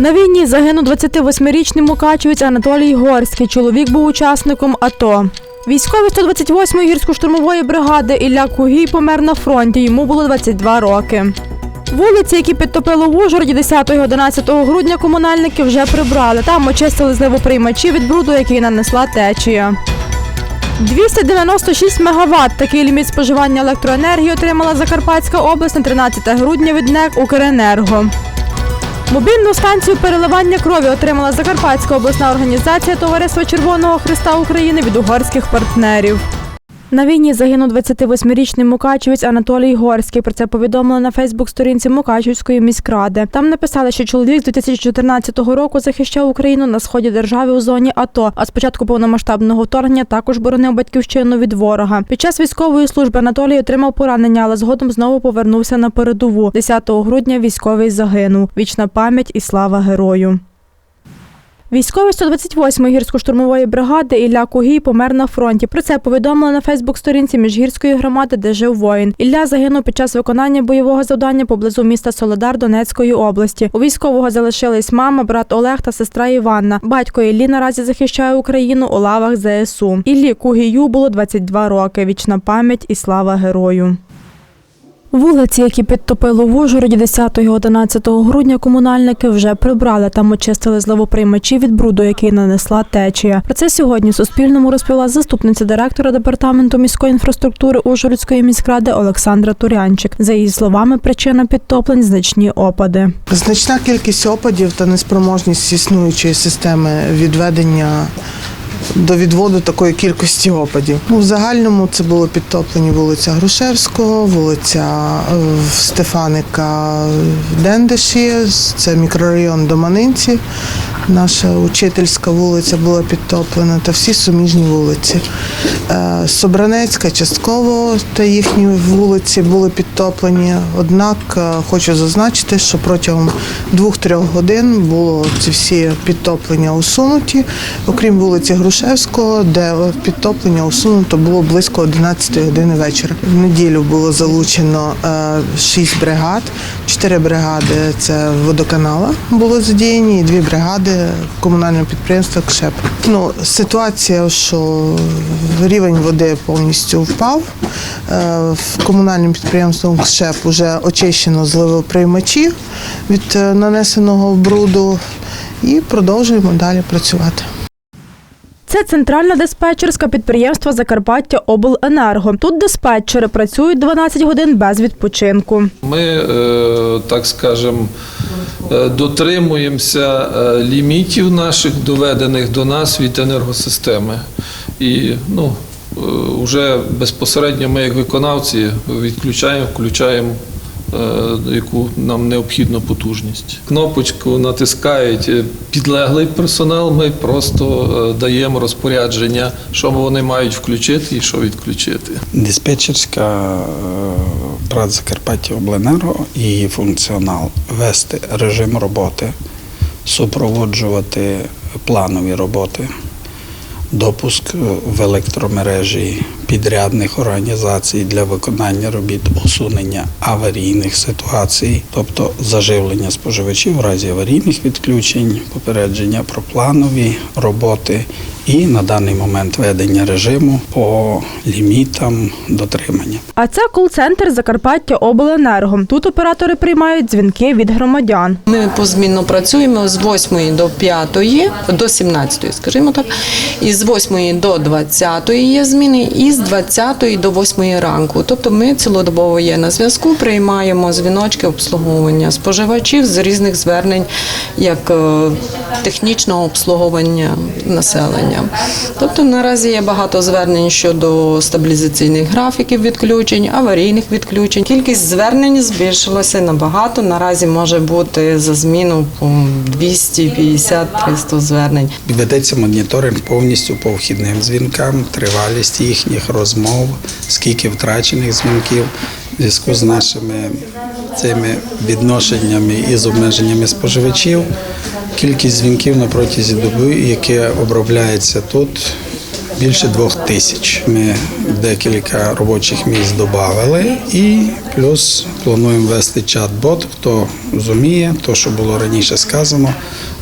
На війні загинув 28-річний мукачівець Анатолій Горський. Чоловік був учасником АТО. Військовий 128-ї гірсько-штурмової бригади Ілля Кугій помер на фронті. Йому було 22 роки. Вулиці, які підтопило в Ужгороді 10-11 грудня, комунальники вже прибрали. Там очистили зливоприймачі від бруду, який нанесла течія. 296 МВт – такий ліміт споживання електроенергії отримала Закарпатська область на 13 грудня від НЕК «Укренерго». Мобільну станцію переливання крові отримала Закарпатська обласна організація Товариства Червоного Христа України від угорських партнерів. На війні загинув 28-річний мукачівець Анатолій Горський. Про це повідомили на Фейсбук-сторінці Мукачівської міськради. Там написали, що чоловік з 2014 року захищав Україну на сході держави у зоні АТО. А з початку повномасштабного вторгнення також боронив батьківщину від ворога. Під час військової служби Анатолій отримав поранення, але згодом знову повернувся на передову. 10 грудня військовий загинув. Вічна пам'ять і слава герою. Військовий 128-ї гірсько-штурмової бригади Ілля Кугій помер на фронті. Про це повідомили на Фейсбук-сторінці міжгірської громади, де жив воїн. Ілля загинув під час виконання бойового завдання поблизу міста Солодар Донецької області. У військового залишились мама, брат Олег та сестра Іванна. Батько Іллі наразі захищає Україну у лавах ЗСУ. Іллі Кугію було 22 роки. Вічна пам'ять і слава герою. Вулиці, які підтопило в Ужгороді 10-11 грудня, комунальники вже прибрали. Там очистили зливоприймачі від бруду, який нанесла течія. Про це сьогодні Суспільному розповіла заступниця директора департаменту міської інфраструктури Ужгородської міськради Олександра Турянчик. За її словами, причина підтоплень значні опади. Значна кількість опадів та неспроможність існуючої системи відведення до відводу такої кількості опадів. Ну, в загальному це було підтоплені вулиця Грушевського, вулиця е, Стефаника Дендеші, це мікрорайон Доманинці. Наша учительська вулиця була підтоплена та всі суміжні вулиці. Е, Собранецька частково та їхні вулиці були підтоплені. Однак е, хочу зазначити, що протягом двох-трьох годин було ці всі підтоплення усунуті, окрім вулиці Грушевського, де підтоплення усунуто було близько 11 години вечора. В неділю було залучено е, шість бригад, чотири бригади це водоканала було задіяні, і дві бригади комунального підприємства КШЕП. Ну, ситуація, що рівень води повністю впав. Е, В комунальним підприємством КШЕП вже очищено зливоприймачі від е, нанесеного бруду і продовжуємо далі працювати. Це центральна диспетчерська підприємство Закарпаття Обленерго. Тут диспетчери працюють 12 годин без відпочинку. Ми, е, так скажемо, е, дотримуємося е, лімітів наших, доведених до нас від енергосистеми. І ну, вже безпосередньо ми, як виконавці, відключаємо, включаємо. Е, Яку нам необхідну потужність. Кнопочку натискають е, підлеглий персонал, ми просто е, даємо розпорядження, що вони мають включити і що відключити. Диспетчерська е, Закарпаття Обленерго і її функціонал вести режим роботи, супроводжувати планові роботи, допуск в електромережі підрядних організацій для виконання робіт усунення аварійних ситуацій, тобто заживлення споживачів в разі аварійних відключень, попередження про планові роботи і на даний момент ведення режиму по лімітам дотримання. А це кол-центр Закарпаття Обленерго. Тут оператори приймають дзвінки від громадян. Ми позмінно працюємо з 8 до 5, до 17, скажімо так, і з 8 до 20 є зміни, і з 20 до 8 ранку. Тобто ми цілодобово є на зв'язку, приймаємо дзвіночки обслуговування споживачів з різних звернень, як е, технічного обслуговування населення. Тобто наразі є багато звернень щодо стабілізаційних графіків відключень, аварійних відключень. Кількість звернень збільшилася набагато. Наразі може бути за зміну по 250-300 звернень. Ведеться моніторинг повністю по вхідним дзвінкам, тривалість їхніх розмов, скільки втрачених дзвінків в зв'язку з нашими цими відношеннями і з обмеженнями споживачів. Кількість дзвінків на протязі доби, яке обробляється тут, більше двох тисяч. Ми декілька робочих місць додали і плюс плануємо вести чат-бот. Хто зуміє, то що було раніше сказано,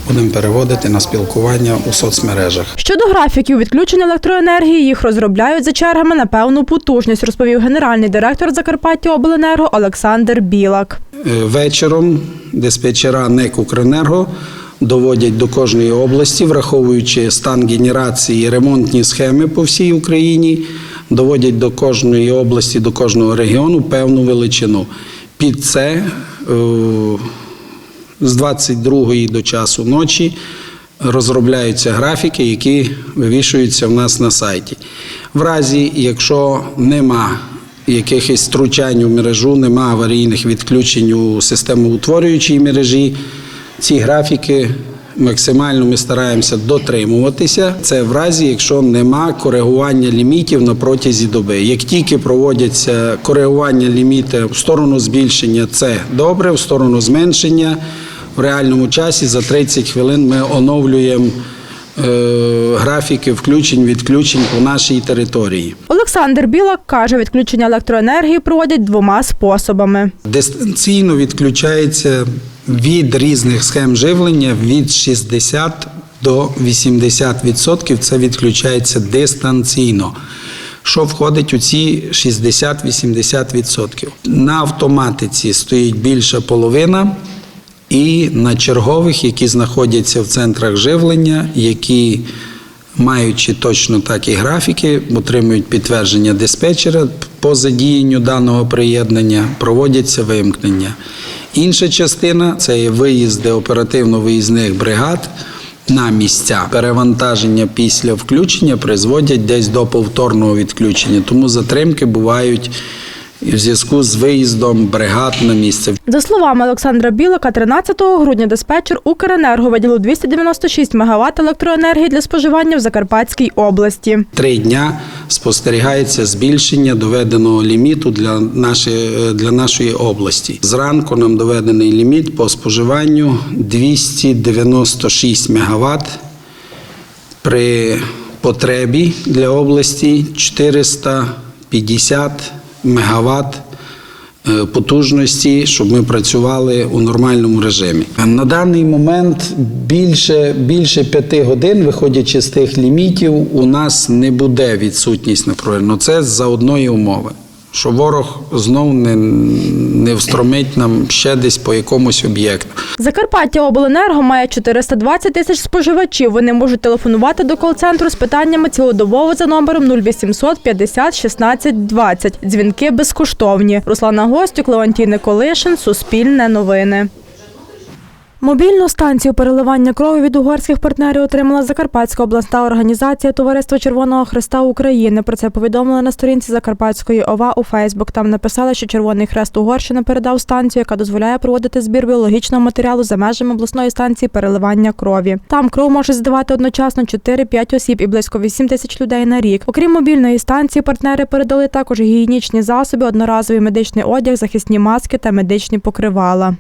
будемо переводити на спілкування у соцмережах. Щодо графіків відключення електроенергії, їх розробляють за чергами на певну потужність, розповів генеральний директор Закарпаття Обленерго Олександр Білак. Е, Вечором диспетчера НЕК «Укренерго» доводять до кожної області, враховуючи стан генерації ремонтні схеми по всій Україні, доводять до кожної області, до кожного регіону певну величину. Під це е, з 22 до часу ночі розробляються графіки, які вивішуються в нас на сайті. В разі, якщо нема якихось втручань у мережу, нема аварійних відключень у системоутворюючій мережі, ці графіки максимально ми стараємося дотримуватися. Це в разі, якщо нема коригування лімітів на протязі доби. Як тільки проводяться коригування лімітів в сторону збільшення, це добре, в сторону зменшення. В реальному часі за 30 хвилин ми оновлюємо е, графіки включень, відключень по нашій території. Олександр Білак каже, відключення електроенергії проводять двома способами. Дистанційно відключається від різних схем живлення від 60 до 80%. Це відключається дистанційно. Що входить у ці 60-80%? На автоматиці стоїть більша половина, і на чергових, які знаходяться в центрах живлення, які маючи точно такі графіки, отримують підтвердження диспетчера по задіянню даного приєднання, проводяться вимкнення. Інша частина це є виїзди оперативно-виїзних бригад на місця. Перевантаження після включення призводять десь до повторного відключення, тому затримки бувають в зв'язку з виїздом бригад на місце. За словами Олександра Білака, 13 грудня диспетчер Укренерго виділив 296 МВт електроенергії для споживання в Закарпатській області. Три дня спостерігається збільшення доведеного ліміту для нашої, для нашої області. Зранку нам доведений ліміт по споживанню 296 МВт. При потребі для області 450 МВт е, потужності, щоб ми працювали у нормальному режимі. На даний момент більше, більше п'яти годин, виходячи з тих лімітів, у нас не буде відсутність напруги. Ну це за одної умови. Що ворог знов не, не встромить нам ще десь по якомусь об'єкту. Закарпаття Обленерго має 420 тисяч споживачів. Вони можуть телефонувати до кол-центру з питаннями цілодобово за номером 0800 50 16 20. Дзвінки безкоштовні. Руслана Гостюк, Леонтій Николишин, Суспільне новини. Мобільну станцію переливання крові від угорських партнерів отримала Закарпатська обласна організація Товариство Червоного Хреста України. Про це повідомили на сторінці Закарпатської ОВА у Фейсбук. Там написали, що Червоний Хрест Угорщини передав станцію, яка дозволяє проводити збір біологічного матеріалу за межами обласної станції переливання крові. Там кров може здавати одночасно 4-5 осіб і близько 8 тисяч людей на рік. Окрім мобільної станції, партнери передали також гігієнічні засоби, одноразовий медичний одяг, захисні маски та медичні покривала.